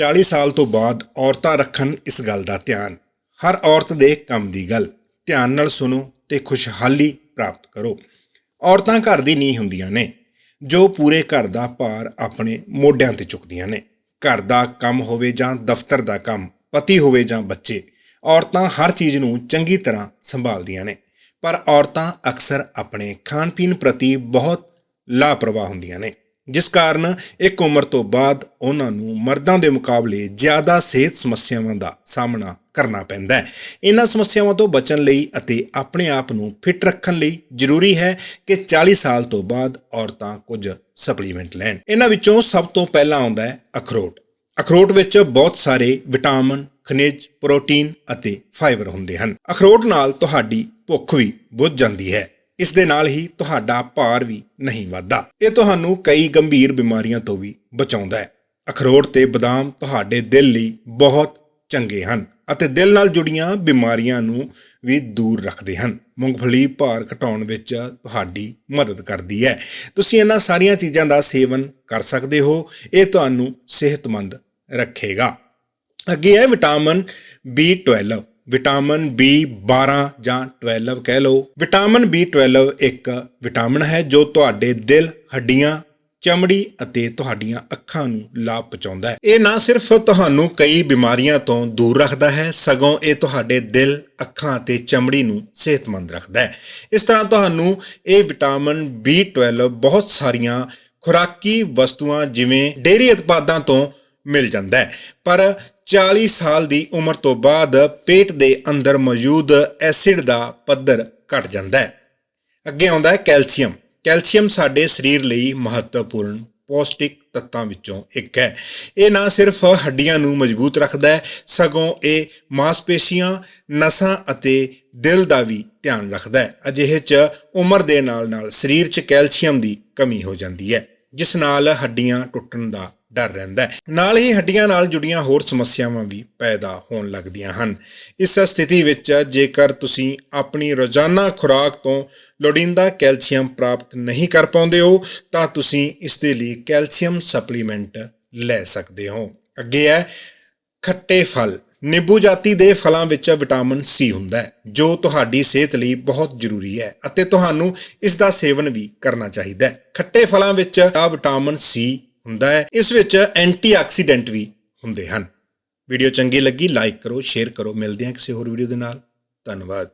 40 ਸਾਲ ਤੋਂ ਬਾਅਦ ਔਰਤਾਂ ਰੱਖਣ ਇਸ ਗੱਲ ਦਾ ਧਿਆਨ। ਹਰ ਔਰਤ ਦੇ ਕੰਮ ਦੀ ਗੱਲ। ਧਿਆਨ ਨਾਲ ਸੁਣੋ ਤੇ ਖੁਸ਼ਹਾਲੀ ਪ੍ਰਾਪਤ ਕਰੋ। ਔਰਤਾਂ ਘਰ ਦੀ ਨੀਂਹ ਹੁੰਦੀਆਂ ਨੇ, ਜੋ ਪੂਰੇ ਘਰ ਦਾ ਭਾਰ ਆਪਣੇ ਮੋਢਿਆਂ ਤੇ ਚੁੱਕਦੀਆਂ ਨੇ। ਘਰ ਦਾ ਕੰਮ ਹੋਵੇ ਜਾਂ ਦਫ਼ਤਰ ਦਾ ਕੰਮ, ਪਤੀ ਹੋਵੇ ਜਾਂ ਬੱਚੇ, ਔਰਤਾਂ ਹਰ ਚੀਜ਼ ਨੂੰ ਚੰਗੀ ਤਰ੍ਹਾਂ ਸੰਭਾਲਦੀਆਂ ਨੇ। ਪਰ ਔਰਤਾਂ ਅਕਸਰ ਆਪਣੇ ਖਾਣ ਪੀਣ ਪ੍ਰਤੀ ਬਹੁਤ ਲਾਪਰਵਾਹ ਹੁੰਦੀਆਂ ਨੇ। ਜਿਸ ਕਾਰਨ ਇੱਕ ਉਮਰ ਤੋਂ ਬਾਅਦ ਉਹਨਾਂ ਨੂੰ ਮਰਦਾਂ ਦੇ ਮੁਕਾਬਲੇ ਜ਼ਿਆਦਾ ਸਿਹਤ ਸਮੱਸਿਆਵਾਂ ਦਾ ਸਾਹਮਣਾ ਕਰਨਾ ਪੈਂਦਾ ਹੈ। ਇਹਨਾਂ ਸਮੱਸਿਆਵਾਂ ਤੋਂ ਬਚਣ ਲਈ ਅਤੇ ਆਪਣੇ ਆਪ ਨੂੰ ਫਿੱਟ ਰੱਖਣ ਲਈ ਜ਼ਰੂਰੀ ਹੈ ਕਿ 40 ਸਾਲ ਤੋਂ ਬਾਅਦ ਔਰਤਾਂ ਕੁਝ ਸਪਲੀਮੈਂਟ ਲੈਣ। ਇਹਨਾਂ ਵਿੱਚੋਂ ਸਭ ਤੋਂ ਪਹਿਲਾਂ ਆਉਂਦਾ ਹੈ ਅਖਰੋਟ। ਅਖਰੋਟ ਵਿੱਚ ਬਹੁਤ ਸਾਰੇ ਵਿਟਾਮਿਨ, ਖਣਿਜ, ਪ੍ਰੋਟੀਨ ਅਤੇ ਫਾਈਬਰ ਹੁੰਦੇ ਹਨ। ਅਖਰੋਟ ਨਾਲ ਤੁਹਾਡੀ ਭੁੱਖ ਵੀ ਬੁੱਝ ਜਾਂਦੀ ਹੈ। ਇਸ ਦੇ ਨਾਲ ਹੀ ਤੁਹਾਡਾ ਭਾਰ ਵੀ ਨਹੀਂ ਵੱਧਦਾ। ਇਹ ਤੁਹਾਨੂੰ ਕਈ ਗੰਭੀਰ ਬਿਮਾਰੀਆਂ ਤੋਂ ਵੀ ਬਚਾਉਂਦਾ ਹੈ। ਅਖਰੋਟ ਤੇ ਬਦਾਮ ਤੁਹਾਡੇ ਦਿਲ ਲਈ ਬਹੁਤ ਚੰਗੇ ਹਨ ਅਤੇ ਦਿਲ ਨਾਲ ਜੁੜੀਆਂ ਬਿਮਾਰੀਆਂ ਨੂੰ ਵੀ ਦੂਰ ਰੱਖਦੇ ਹਨ। ਮੂੰਗਫਲੀ ਭਾਰ ਘਟਾਉਣ ਵਿੱਚ ਤੁਹਾਡੀ ਮਦਦ ਕਰਦੀ ਹੈ। ਤੁਸੀਂ ਇਹਨਾਂ ਸਾਰੀਆਂ ਚੀਜ਼ਾਂ ਦਾ ਸੇਵਨ ਕਰ ਸਕਦੇ ਹੋ। ਇਹ ਤੁਹਾਨੂੰ ਸਿਹਤਮੰਦ ਰੱਖੇਗਾ। ਅੱਗੇ ਹੈ ਵਿਟਾਮਿਨ B12 ਵਿਟਾਮਿਨ B12 ਜਾਂ 12 ਕਹਿ ਲਓ। ਵਿਟਾਮਿਨ B12 ਇੱਕ ਵਿਟਾਮਿਨ ਹੈ ਜੋ ਤੁਹਾਡੇ ਦਿਲ, ਹੱਡੀਆਂ, ਚਮੜੀ ਅਤੇ ਤੁਹਾਡੀਆਂ ਅੱਖਾਂ ਨੂੰ ਲਾਭ ਪਹੁੰਚਾਉਂਦਾ ਹੈ। ਇਹ ਨਾ ਸਿਰਫ ਤੁਹਾਨੂੰ ਕਈ ਬਿਮਾਰੀਆਂ ਤੋਂ ਦੂਰ ਰੱਖਦਾ ਹੈ, ਸਗੋਂ ਇਹ ਤੁਹਾਡੇ ਦਿਲ, ਅੱਖਾਂ ਅਤੇ ਚਮੜੀ ਨੂੰ ਸਿਹਤਮੰਦ ਰੱਖਦਾ ਹੈ। ਇਸ ਤਰ੍ਹਾਂ ਤੁਹਾਨੂੰ ਇਹ ਵਿਟਾਮਿਨ B12 ਬਹੁਤ ਸਾਰੀਆਂ ਖੁਰਾਕੀ ਵਸਤੂਆਂ ਜਿਵੇਂ ਡੇਅਰੀ ਉਤਪਾਦਾਂ ਤੋਂ ਮਿਲ ਜਾਂਦਾ ਹੈ। ਪਰ 40 ਸਾਲ ਦੀ ਉਮਰ ਤੋਂ ਬਾਅਦ ਪੇਟ ਦੇ ਅੰਦਰ ਮੌਜੂਦ ਐਸਿਡ ਦਾ ਪੱਧਰ ਘਟ ਜਾਂਦਾ ਹੈ। ਅੱਗੇ ਆਉਂਦਾ ਹੈ ਕੈਲਸ਼ੀਅਮ। ਕੈਲਸ਼ੀਅਮ ਸਾਡੇ ਸਰੀਰ ਲਈ ਮਹੱਤਵਪੂਰਨ ਪੌਸ਼ਟਿਕ ਤੱਤਾਂ ਵਿੱਚੋਂ ਇੱਕ ਹੈ। ਇਹ ਨਾ ਸਿਰਫ ਹੱਡੀਆਂ ਨੂੰ ਮਜ਼ਬੂਤ ਰੱਖਦਾ ਹੈ, ਸਗੋਂ ਇਹ ਮਾਸਪੇਸ਼ੀਆਂ, ਨਸਾਂ ਅਤੇ ਦਿਲ ਦਾ ਵੀ ਧਿਆਨ ਰੱਖਦਾ ਹੈ। ਅਜਿਹੇ 'ਚ ਉਮਰ ਦੇ ਨਾਲ-ਨਾਲ ਸਰੀਰ 'ਚ ਕੈਲਸ਼ੀਅਮ ਦੀ ਕਮੀ ਹੋ ਜਾਂਦੀ ਹੈ, ਜਿਸ ਨਾਲ ਹੱਡੀਆਂ ਟੁੱਟਣ ਦਾ ਡਰ ਰਹਿੰਦਾ ਹੈ। ਨਾਲ ਹੀ ਹੱਡੀਆਂ ਨਾਲ ਜੁੜੀਆਂ ਹੋਰ ਸਮੱਸਿਆਵਾਂ ਵੀ ਪੈਦਾ ਹੋਣ ਲੱਗਦੀਆਂ ਹਨ। ਇਸ ਸਥਿਤੀ ਵਿੱਚ ਜੇਕਰ ਤੁਸੀਂ ਆਪਣੀ ਰੋਜ਼ਾਨਾ ਖੁਰਾਕ ਤੋਂ ਲੋੜੀਂਦਾ ਕੈਲਸ਼ੀਅਮ ਪ੍ਰਾਪਤ ਨਹੀਂ ਕਰ ਪਾਉਂਦੇ ਹੋ, ਤਾਂ ਤੁਸੀਂ ਇਸ ਦੇ ਲਈ ਕੈਲਸ਼ੀਅਮ ਸਪਲੀਮੈਂਟ ਲੈ ਸਕਦੇ ਹੋ। ਅੱਗੇ ਹੈ, ਖੱਟੇ ਫਲ। ਨਿੰਬੂ ਜਾਤੀ ਦੇ ਫਲਾਂ ਵਿੱਚ ਵਿਟਾਮਿਨ ਸੀ ਹੁੰਦਾ ਹੈ, ਜੋ ਤੁਹਾਡੀ ਸਿਹਤ ਲਈ ਬਹੁਤ ਜ਼ਰੂਰੀ ਹੈ ਅਤੇ ਤੁਹਾਨੂੰ ਇਸ ਦਾ ਸੇਵਨ ਵੀ ਕਰਨਾ ਚਾਹੀਦਾ ਹੈ। ਖੱਟੇ ਫਲਾਂ ਵਿੱਚ ਆ ਵਿਟਾਮਿਨ ਸੀ ਹੁੰਦਾ ਹੈ। ਇਸ ਵਿੱਚ ਐਂਟੀਆਕਸੀਡੈਂਟ ਵੀ ਹੁੰਦੇ ਹਨ। ਵੀਡੀਓ ਚੰਗੀ ਲੱਗੀ ਲਾਈਕ ਕਰੋ ਸ਼ੇਅਰ ਕਰੋ। ਮਿਲਦੇ ਹਾਂ ਕਿਸੇ ਹੋਰ ਵੀਡੀਓ ਦੇ ਨਾਲ। ਧੰਨਵਾਦ।